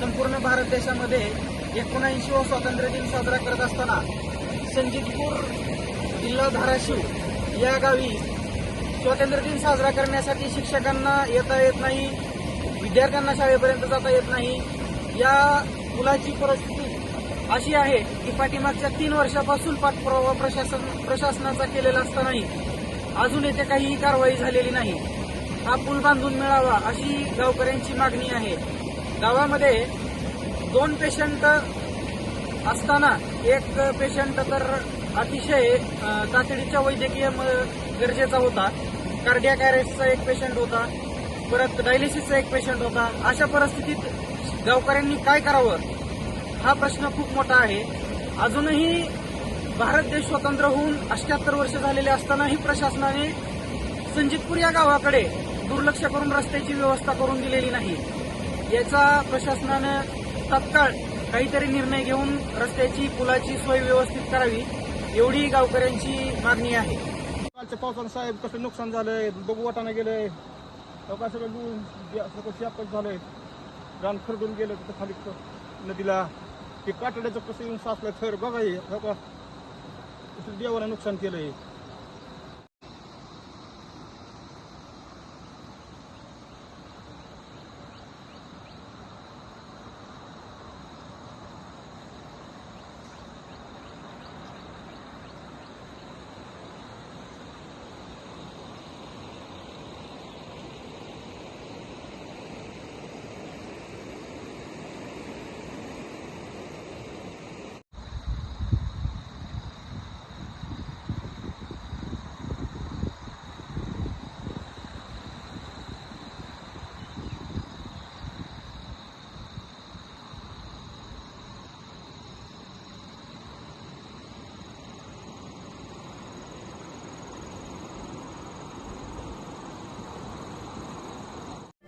संपूर्ण भारत देशामध्ये एकोणऐंशी व स्वातंत्र्य दिन साजरा करत असताना संजितपूर जिल्हा धाराशिव या गावी स्वातंत्र्य दिन साजरा करण्यासाठी शिक्षकांना येता येत नाही विद्यार्थ्यांना शाळेपर्यंत जाता येत नाही. या मुलाची परिस्थिती अशी आहे की पाठीमागच्या तीन वर्षापासून पाठपुरावा प्रशासन प्रशासनाचा केलेला असतानाही अजून येथे काहीही कारवाई झालेली नाही. हा पूल बांधून मिळावा अशी गावकऱ्यांची मागणी आहे. गावामध्ये दोन पेशंट असताना एक पेशंट तर अतिशय तातडीच्या वैद्यकीय म- गरजेचा होता. कार्डिया कॅरेजचा एक पेशंट होता. परत डायलिसिसचा एक पेशंट होता. अशा परिस्थितीत गावकऱ्यांनी काय करावं? हा प्रश्न खूप मोठा आहे. अजूनही भारत देश स्वतंत्र होऊन अष्ट्याहत्तर वर्ष झालेले असतानाही प्रशासनाने संजितपूर या गावाकडे दुर्लक्ष करून रस्त्याची व्यवस्था करून दिलेली नाही. याचा प्रशासनानं तत्काळ काहीतरी निर्णय घेऊन रस्त्याची पुलाची सोय व्यवस्थित करावी एवढी गावकऱ्यांची मागणी आहे. कालच्या पावसानं साहेब कसं नुकसान झालंय बघू वाटाणं गेलंय. काय सगळं सगळं शापच झालंय. रान खरडून गेलं तिथं खाली नदीला. ते कातड्याचं कसं येऊन साचलं थर बघा हे देवाला नुकसान केलं देवानं